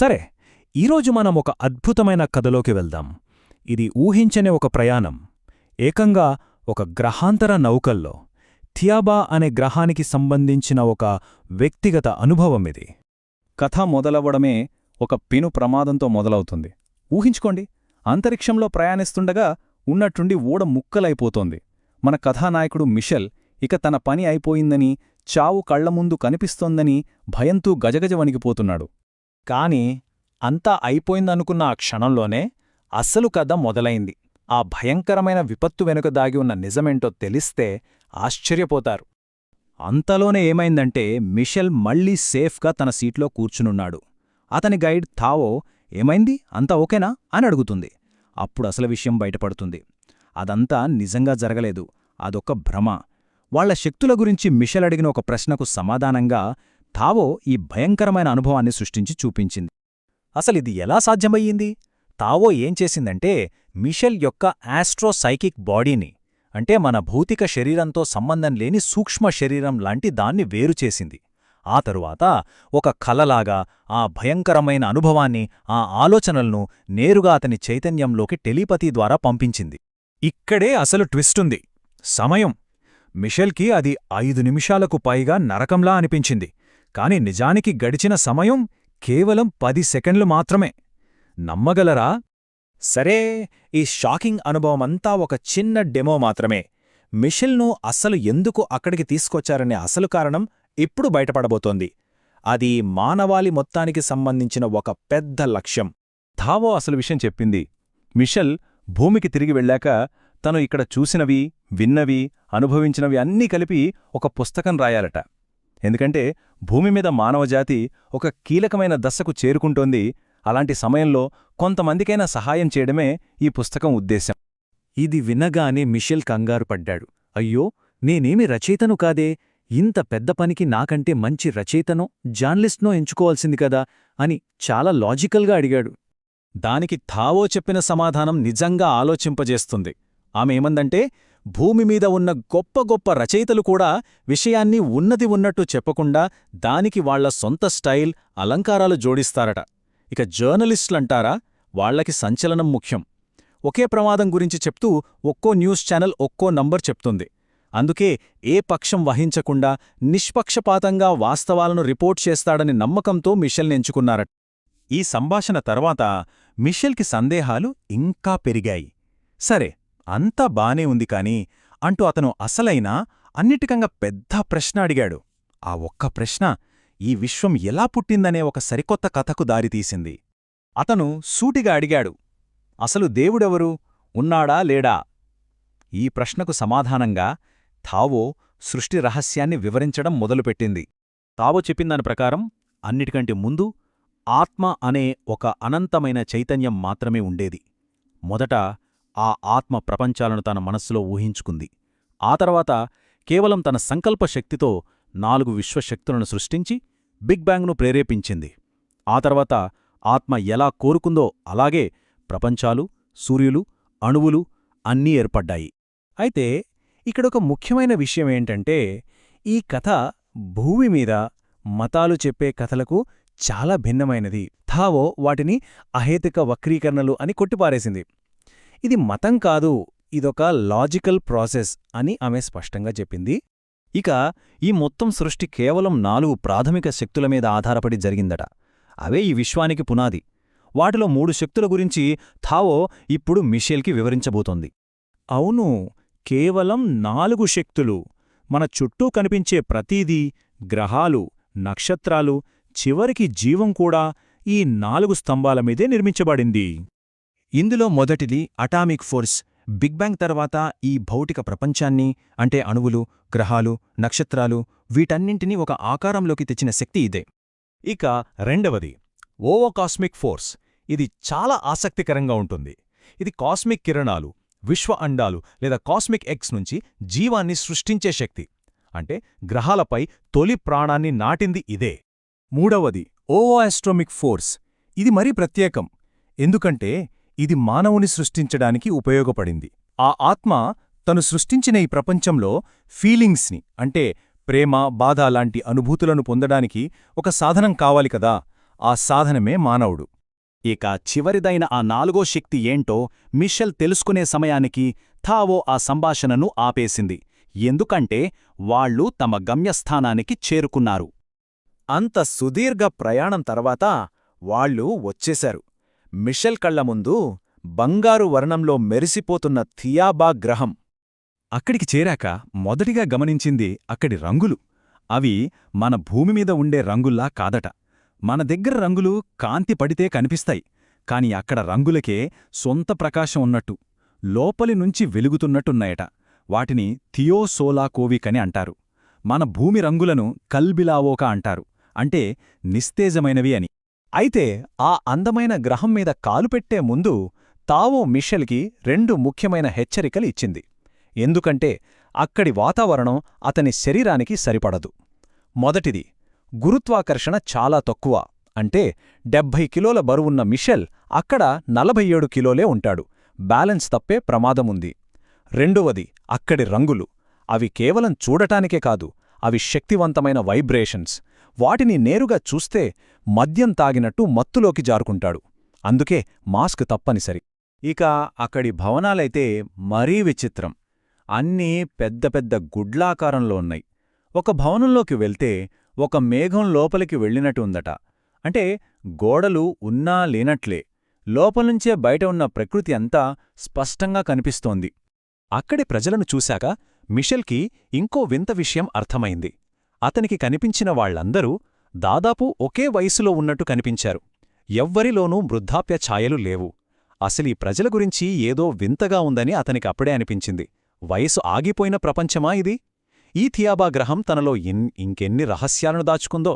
సరే ఈరోజు మనం ఒక అద్భుతమైన కథలోకి వెళ్దాం. ఇది ఊహించనే ఒక ప్రయాణం. ఏకంగా ఒక గ్రహాంతర నౌకల్లో థియాబా అనే గ్రహానికి సంబంధించిన ఒక వ్యక్తిగత అనుభవం ఇది. కథ మొదలవ్వడమే ఒక పెను ప్రమాదంతో మొదలవుతుంది. ఊహించుకోండి అంతరిక్షంలో ప్రయాణిస్తుండగా ఉన్నట్టుండి ఓడ ముక్కలైపోతోంది. మన కథానాయకుడు మిషెల్ ఇక తన పని అయిపోయిందని చావు కళ్ళ ముందు కనిపిస్తోందని భయంతో గజగజ వణికిపోతున్నాడు. కాని అంతా అయిపోయిందనుకున్న ఆ క్షణంలోనే అస్సలు కథ మొదలైంది. ఆ భయంకరమైన విపత్తు వెనుక దాగి ఉన్న నిజమేంటో తెలిస్తే ఆశ్చర్యపోతారు. అంతలోనే ఏమైందంటే మిషెల్ మళ్ళీ సేఫ్గా తన సీట్లో కూర్చునున్నాడు. అతని గైడ్ థావో ఏమైంది? అంతా ఓకేనా? అని అడుగుతుంది. అప్పుడు అసలు విషయం బయటపడుతుంది. అదంతా నిజంగా జరగలేదు. అదొక భ్రమ. వాళ్ళ శక్తుల గురించి మిషెల్ అడిగిన ఒక ప్రశ్నకు సమాధానంగా తావో ఈ భయంకరమైన అనుభవాన్ని సృష్టించి చూపించింది. అసలిది ఎలా సాధ్యమయ్యింది? తావో ఏం చేసిందంటే మిషెల్ యొక్క ఆస్ట్రోసైకిక్ బాడీని అంటే మన భౌతిక శరీరంతో సంబంధం లేని సూక్ష్మ శరీరం లాంటి దాన్ని వేరుచేసింది ఆ తరువాత ఒక కలలాగా ఆ భయంకరమైన అనుభవాన్ని ఆ ఆలోచనలను నేరుగా అతని చైతన్యంలోకి టెలిపతి ద్వారా పంపించింది. ఇక్కడే అసలు ట్విస్టుంది సమయం. మిషెల్కి అది ఐదు నిమిషాలకు పైగా నరకంలా అనిపించింది. కాని నిజానికి గడిచిన సమయం కేవలం పది సెకండ్లు మాత్రమే. నమ్మగలరా? సరే ఈ షాకింగ్ అనుభవమంతా ఒక చిన్న డెమో మాత్రమే. మిషెల్ను అస్సలు ఎందుకు అక్కడికి తీసుకొచ్చారనే అసలు కారణం ఇప్పుడు బయటపడబోతోంది. అది మానవాళి మొత్తానికి సంబంధించిన ఒక పెద్ద లక్ష్యం. ధావో అసలు విషయం చెప్పింది. మిషెల్ భూమికి తిరిగి వెళ్ళాక తను ఇక్కడ చూసినవి విన్నవి అనుభవించినవి అన్నీ కలిపి ఒక పుస్తకం రాయాలట. ఎందుకంటే భూమి మీద మానవజాతి ఒక కీలకమైన దశకు చేరుకుంటోంది. అలాంటి సమయంలో కొంతమందికైనా సహాయం చేయడమే ఈ పుస్తకం ఉద్దేశం ఇది వినగానే మిషెల్ కంగారు పడ్డాడు. అయ్యో నేనేమి రచయితను కాదే? ఇంత పెద్ద పనికి నాకంటే మంచి రచయితనో జార్నలిస్ట్నో ఎంచుకోవాల్సింది కదా అని చాలా లాజికల్గా అడిగాడు. దానికి థావో చెప్పిన సమాధానం నిజంగా ఆలోచింపజేస్తుంది. ఆమె ఏమందంటే భూమి మీద ఉన్న గొప్ప గొప్ప రచయితలు కూడా విషయాన్ని ఉన్నది ఉన్నట్టు చెప్పకుండా దానికి వాళ్ళ సొంత స్టైల్ అలంకారాలు జోడిస్తారట. ఇక జర్నలిస్టులంటారా? వాళ్ళకి సంచలనం ముఖ్యం. ఒకే ప్రమాదం గురించి చెప్తూ ఒక్కో న్యూస్ ఛానల్ ఒక్కో నంబర్ చెప్తుంది. అందుకే ఏ పక్షం వహించకుండా నిష్పక్షపాతంగా వాస్తవాలను రిపోర్ట్ చేస్తాడని నమ్మకంతో మిషెల్ని ఎంచుకున్నారట. ఈ సంభాషణ తర్వాత మిషెల్కి సందేహాలు ఇంకా పెరిగాయి. సరే అంతా బానే ఉంది కాని అంటూ అతను అసలైన అన్నిటికంగా పెద్ద ప్రశ్న అడిగాడు. ఆ ఒక్క ప్రశ్న ఈ విశ్వం ఎలా పుట్టిందనే ఒక సరికొత్త కథకు దారితీసింది అతను సూటిగా అడిగాడు అసలు దేవుడెవరు? ఉన్నాడా? లేడా? ఈ ప్రశ్నకు సమాధానంగా థావో సృష్టి రహస్యాన్ని వివరించడం మొదలుపెట్టింది. తావో చెప్పిందాని ప్రకారం అన్నిటికంటే ముందు ఆత్మ అనే ఒక అనంతమైన చైతన్యం మాత్రమే ఉండేది. మొదట ఆ ఆత్మ ప్రపంచాలను తన మనస్సులో ఊహించుకుంది. ఆ తర్వాత కేవలం తన సంకల్ప శక్తితో నాలుగు విశ్వశక్తులను సృష్టించి బిగ్ బ్యాంగ్ను ప్రేరేపించింది. ఆ తర్వాత ఆత్మ ఎలా కోరుకుందో అలాగే ప్రపంచాలు సూర్యులు అణువులు అన్నీ ఏర్పడ్డాయి. అయితే ఇక్కడొక ముఖ్యమైన విషయమేంటంటే ఈ కథ భూమి మీద మతాలు చెప్పే కథలకు చాలా భిన్నమైనది. థావో వాటిని అహేతుక వక్రీకరణలు అని కొట్టిపారేసింది. ఇది మతం కాదు ఇదొక లాజికల్ ప్రాసెస్ అని ఆమె స్పష్టంగా చెప్పింది. ఇక ఈ మొత్తం సృష్టి కేవలం నాలుగు ప్రాథమిక శక్తుల మీద ఆధారపడి జరిగిందట. అవే ఈ విశ్వానికి పునాది. వాటిలో మూడు శక్తుల గురించి థావో ఇప్పుడు మిషేల్కి వివరించబోతోంది. అవును కేవలం నాలుగు శక్తులు. మన చుట్టూ కనిపించే ప్రతీదీ గ్రహాలు నక్షత్రాలు చివరికి జీవం కూడా ఈ నాలుగు స్తంభాల మీదే నిర్మించబడింది. ఇందులో మొదటిది అటామిక్ ఫోర్స్. బిగ్ బ్యాంగ్ తర్వాత ఈ భౌతిక ప్రపంచాన్ని అంటే అణువులు గ్రహాలు నక్షత్రాలు వీటన్నింటినీ ఒక ఆకారంలోకి తెచ్చిన శక్తి ఇదే. ఇక రెండవది ఓవోకాస్మిక్ ఫోర్స్. ఇది చాలా ఆసక్తికరంగా ఉంటుంది. ఇది కాస్మిక్ కిరణాలు విశ్వ అండాలు లేదా కాస్మిక్ ఎగ్స్ నుంచి జీవాన్ని సృష్టించే శక్తి. అంటే గ్రహాలపై తొలి ప్రాణాన్ని నాటింది ఇదే. మూడవది ఓవోఆస్ట్రోమిక్ ఫోర్స్. ఇది మరీ ప్రత్యేకం. ఎందుకంటే ఇది మానవుని సృష్టించడానికి ఉపయోగపడింది. ఆ ఆత్మ తను సృష్టించిన ఈ ప్రపంచంలో ఫీలింగ్స్ని అంటే ప్రేమ బాధ లాంటి అనుభూతులను పొందడానికి ఒక సాధనం కావాలి కదా? ఆ సాధనమే మానవుడు. ఇక చివరిదైన ఆ నాలుగో శక్తి ఏంటో మిషెల్ తెలుసుకునే సమయానికి థావో ఆ సంభాషణను ఆపేసింది. ఎందుకంటే వాళ్ళు తమ గమ్యస్థానానికి చేరుకున్నారు. అంత సుదీర్ఘ ప్రయాణం తర్వాత వాళ్ళు వచ్చేశారు. మిషెల్ కళ్ళ ముందు బంగారు వర్ణంలో మెరిసిపోతున్న థియాబా గ్రహం. అక్కడికి చేరాక మొదటిగా గమనించింది అక్కడి రంగులు. అవి మన భూమిమీద ఉండే రంగుల్లా కాదట. మన దగ్గర రంగులు కాంతి పడితే కనిపిస్తాయి. కాని అక్కడ రంగులకే సొంత ప్రకాశం ఉన్నట్టు లోపలి నుంచి వెలుగుతున్నట్టున్నాయట. వాటిని థియోసోలాకోవికని అని అంటారు. మన భూమి రంగులను కల్బిలావోక అంటారు. అంటే నిస్తేజమైనవి అని. అయితే ఆ అందమైన గ్రహం మీద కాలుపెట్టే ముందు తావో మిషెల్కి రెండు ముఖ్యమైన హెచ్చరికలు ఇచ్చింది. ఎందుకంటే అక్కడి వాతావరణం అతని శరీరానికి సరిపడదు. మొదటిది గురుత్వాకర్షణ చాలా తక్కువ. అంటే డెబ్భై కిలోల బరువున్న మిషెల్ అక్కడ నలభై ఏడు కిలోలే ఉంటాడు. బ్యాలెన్స్ తప్పే ప్రమాదముంది. రెండవది అక్కడి రంగులు. అవి కేవలం చూడటానికే కాదు అవి శక్తివంతమైన వైబ్రేషన్స్. వాటిని నేరుగా చూస్తే మద్యం తాగినట్టు మత్తులోకి జారుకుంటాడు. అందుకే మాస్క్ తప్పనిసరి. ఇక అక్కడి భవనాలైతే మరీ విచిత్రం. అన్నీ పెద్ద పెద్ద గుడ్లాకారంలో ఉన్నాయి. ఒక భవనంలోకి వెళ్తే ఒక మేఘం లోపలికి వెళ్ళినట్టు ఉందట. అంటే గోడలు ఉన్నా లేనట్లే. లోపలుంచే బయట ఉన్న ప్రకృతి అంతా స్పష్టంగా కనిపిస్తోంది. అక్కడి ప్రజలను చూశాక మిషెల్కి ఇంకో వింత విషయం అర్థమైంది. అతనికి కనిపించిన వాళ్ళందరూ దాదాపు ఒకే వయసులో ఉన్నట్టు కనిపించారు. ఎవ్వరిలోనూ వృద్ధాప్య ఛాయలు లేవు. అసలీ ప్రజల గురించి ఏదో వింతగా ఉందని అతనికి అప్పుడే అనిపించింది. వయసు ఆగిపోయిన ప్రపంచమా ఇది? ఈ థియాబా గ్రహం తనలో ఇన్ ఇంకెన్ని రహస్యాలను దాచుకుందో?